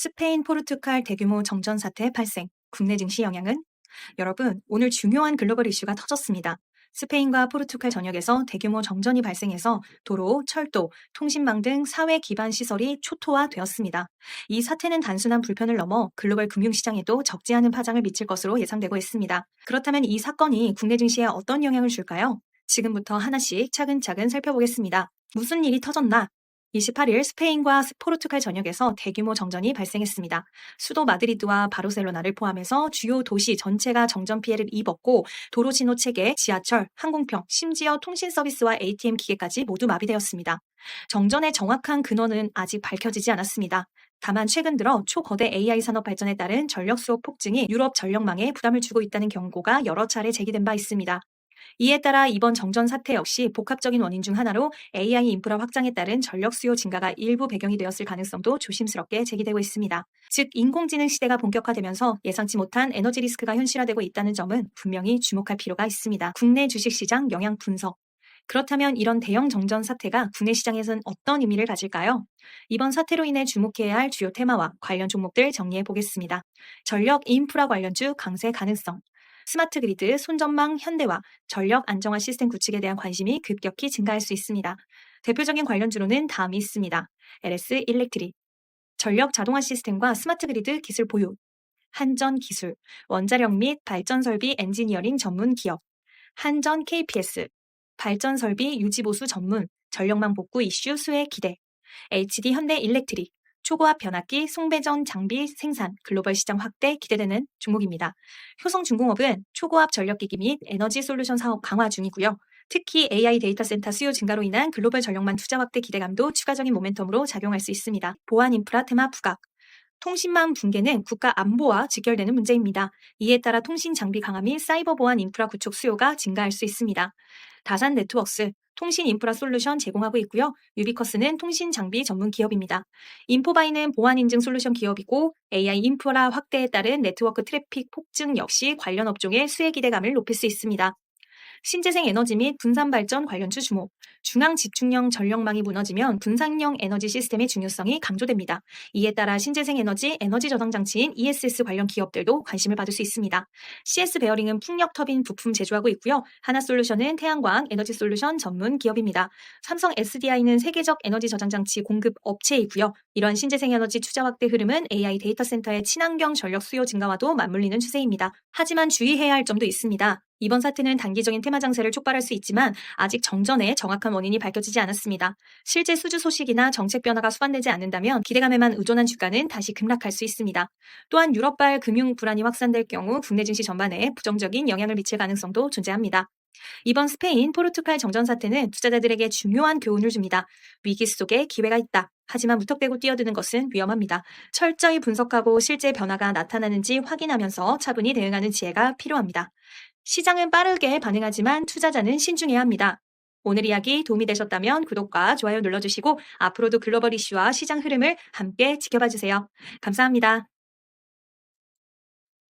스페인, 포르투갈 대규모 정전 사태 발생, 국내 증시 영향은? 여러분, 오늘 중요한 글로벌 이슈가 터졌습니다. 스페인과 포르투갈 전역에서 대규모 정전이 발생해서 도로, 철도, 통신망 등 사회 기반 시설이 초토화되었습니다. 이 사태는 단순한 불편을 넘어 글로벌 금융시장에도 적지 않은 파장을 미칠 것으로 예상되고 있습니다. 그렇다면 이 사건이 국내 증시에 어떤 영향을 줄까요? 지금부터 하나씩 차근차근 살펴보겠습니다. 무슨 일이 터졌나? 28일 스페인과 포르투갈 전역에서 대규모 정전이 발생했습니다. 수도 마드리드와 바르셀로나를 포함해서 주요 도시 전체가 정전 피해를 입었고 도로 신호 체계, 지하철, 항공편, 심지어 통신 서비스와 ATM 기계까지 모두 마비되었습니다. 정전의 정확한 근원은 아직 밝혀지지 않았습니다. 다만 최근 들어 초거대 AI 산업 발전에 따른 전력 수요 폭증이 유럽 전력망에 부담을 주고 있다는 경고가 여러 차례 제기된 바 있습니다. 이에 따라 이번 정전 사태 역시 복합적인 원인 중 하나로 AI 인프라 확장에 따른 전력 수요 증가가 일부 배경이 되었을 가능성도 조심스럽게 제기되고 있습니다. 즉, 인공지능 시대가 본격화되면서 예상치 못한 에너지 리스크가 현실화되고 있다는 점은 분명히 주목할 필요가 있습니다. 국내 주식시장 영향 분석. 그렇다면 이런 대형 정전 사태가 국내 시장에선 어떤 의미를 가질까요? 이번 사태로 인해 주목해야 할 주요 테마와 관련 종목들 정리해 보겠습니다. 전력 인프라 관련주 강세 가능성. 스마트 그리드, 손전망, 현대화, 전력 안정화 시스템 구축에 대한 관심이 급격히 증가할 수 있습니다. 대표적인 관련주로는 다음이 있습니다. LS 일렉트릭, 전력 자동화 시스템과 스마트 그리드 기술 보유, 한전 기술, 원자력 및 발전 설비 엔지니어링 전문 기업, 한전 KPS, 발전 설비 유지 보수 전문, 전력망 복구 이슈 수혜 기대, HD 현대 일렉트릭, 초고압 변압기, 송배전 장비 생산, 글로벌 시장 확대 기대되는 종목입니다. 효성 중공업은 초고압 전력기기 및 에너지 솔루션 사업 강화 중이고요. 특히 AI 데이터 센터 수요 증가로 인한 글로벌 전력망 투자 확대 기대감도 추가적인 모멘텀으로 작용할 수 있습니다. 보안 인프라 테마 부각. 통신망 붕괴는 국가 안보와 직결되는 문제입니다. 이에 따라 통신 장비 강화 및 사이버 보안 인프라 구축 수요가 증가할 수 있습니다. 다산 네트워크스, 통신 인프라 솔루션 제공하고 있고요. 유비커스는 통신 장비 전문 기업입니다. 인포바이는 보안 인증 솔루션 기업이고 AI 인프라 확대에 따른 네트워크 트래픽 폭증 역시 관련 업종의 수혜 기대감을 높일 수 있습니다. 신재생 에너지 및 분산 발전 관련주 주목. 중앙 집중형 전력망이 무너지면 분산형 에너지 시스템의 중요성이 강조됩니다. 이에 따라 신재생 에너지 에너지 저장 장치인 ESS 관련 기업들도 관심을 받을 수 있습니다. CS 베어링은 풍력 터빈 부품 제조하고 있고요. 하나솔루션은 태양광 에너지 솔루션 전문 기업입니다. 삼성 SDI는 세계적 에너지 저장 장치 공급 업체이고요. 이러한 신재생 에너지 투자 확대 흐름은 AI 데이터 센터의 친환경 전력 수요 증가와도 맞물리는 추세입니다. 하지만 주의해야 할 점도 있습니다. 이번 사태는 단기적인 테마 장세를 촉발할 수 있지만 아직 정전의 정확한 원인이 밝혀지지 않았습니다. 실제 수주 소식이나 정책 변화가 수반되지 않는다면 기대감에만 의존한 주가는 다시 급락할 수 있습니다. 또한 유럽발 금융 불안이 확산될 경우 국내 증시 전반에 부정적인 영향을 미칠 가능성도 존재합니다. 이번 스페인, 포르투갈 정전 사태는 투자자들에게 중요한 교훈을 줍니다. 위기 속에 기회가 있다. 하지만 무턱대고 뛰어드는 것은 위험합니다. 철저히 분석하고 실제 변화가 나타나는지 확인하면서 차분히 대응하는 지혜가 필요합니다. 시장은 빠르게 반응하지만 투자자는 신중해야 합니다. 오늘 이야기 도움이 되셨다면 구독과 좋아요 눌러주시고 앞으로도 글로벌 이슈와 시장 흐름을 함께 지켜봐 주세요. 감사합니다.